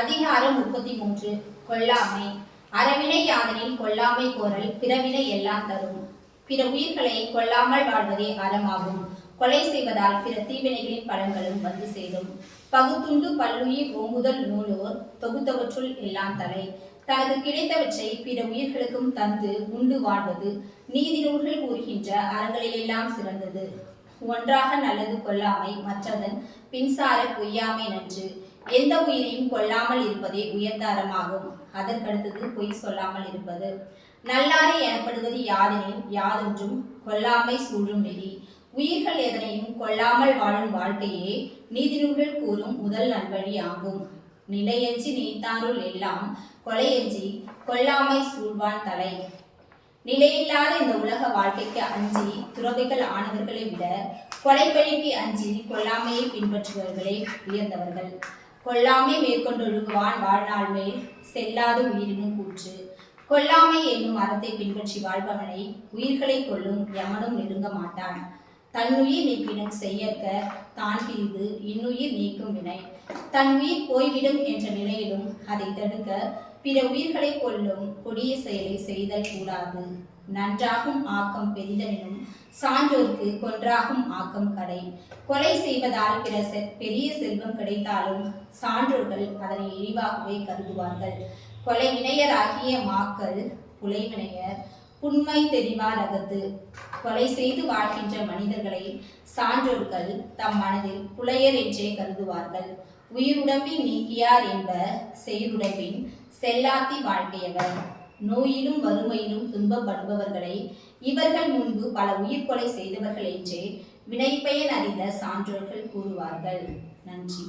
அதிகாரம் முப்பத்தி மூன்று கொல்லாமை. அறவினை யாதனின் கொல்லாமை கோரல் பிறவினை எல்லாம் தரும். பிற உயிர்களை கொல்லாமல் வாழ்வதே அறமாகும். கொலை செய்வதால் பிற தீவினைகளின் பலன்களும் வந்து சேரும். பகுத்துண்டு பல்லுயிர் ஓம்புதல் நூலோர் தொகுத்தவற்றுள் எல்லாம் தலை. தனது கிடைத்தவற்றை பிற உயிர்களுக்கும் தந்து உண்டு வாழ்வது நீதி நூல்கள் கூறுகின்ற அறங்களிலெல்லாம் சிறந்தது. ஒன்றாக நல்லது கொல்லாமை மற்றதன் பின்சார பொய்யாமை நன்று. எந்த உயிரையும் கொல்லாமல் இருப்பதே உயர்ந்த அறமாகும். அதற்கடுத்தது பொய் சொல்லாமல் இருப்பது. நல்லாரை எனப்படுவது யாதெனில் யாதொன்றும் கொல்லாமை சூழும் நெறி உயிர்கள் எதனையும் கொல்லாமல் வாழும் வாழ்க்கையே நீதிநூல்கள் கூறும் முதல் நல்வழி ஆகும். நிலையஞ்சி நீத்தாருள் எல்லாம் கொலையஞ்சி கொல்லாமை சூழ்வான் தலை. நிலையில்லாத இந்த உலக வாழ்க்கைக்கு அஞ்சி துறவிகள் ஆனவர்களை விட கொலைப்பழிக்கு அஞ்சி கொல்லாமையை பின்பற்றுபவர்களே உயர்ந்தவர்கள். கொல்லாமை மேற்கொண்டொழுகுவான் வாழ்நாள் மேல் செல்லாத உயிரினும் கூற்று. கொல்லாமை என்னும் அறத்தை பின்பற்றி வாழ்பவனை உயிர்களை கொல்லும் எவனும் நெருங்க மாட்டான். தன்னுயிர் நீக்கினும் செய்யற்க தான் பிரிவு இன்னுயிர் நீக்கும் வினை. தன் உயிர் போய்விடும் என்ற நிலையிலும் அதை தடுக்க பிற உயிர்களை கொல்லும் கொடிய செயலை செய்தல் கூடாது. நன்றாகும் ஆக்கம் பெரிதெனினும் சான்றோர்க்கு கொன்றாகும் ஆக்கம் கடை. கொலை செய்வதால் பிற பெரிய செல்வம் கிடைத்தாலும் சான்றோர்கள் அதனை இழிவாகவே கருதுவார்கள். கொலை வினையராகிய மாக்கள் புலைவினையர் புண்மை தெரிவார் அகத்து கொலை செய்து வாழ்கின்ற மனிதர்களை சான்றோர்கள் தம் மனதில் புலையர் என்றே கருதுவார்கள். உயிருடம்பில் நீக்கியார் என்ப செய்யுடம்பின் செல்லாத்தி வாழ்க்கையவர். நோயிலும் வறுமையிலும் துன்பப்படுபவர்களை இவர்கள் முன்பு பல உயிர் கொலை செய்தவர்கள் என்றே வினைப்பயன் அறிந்த சான்றோர்கள் கூறுவார்கள். நன்றி.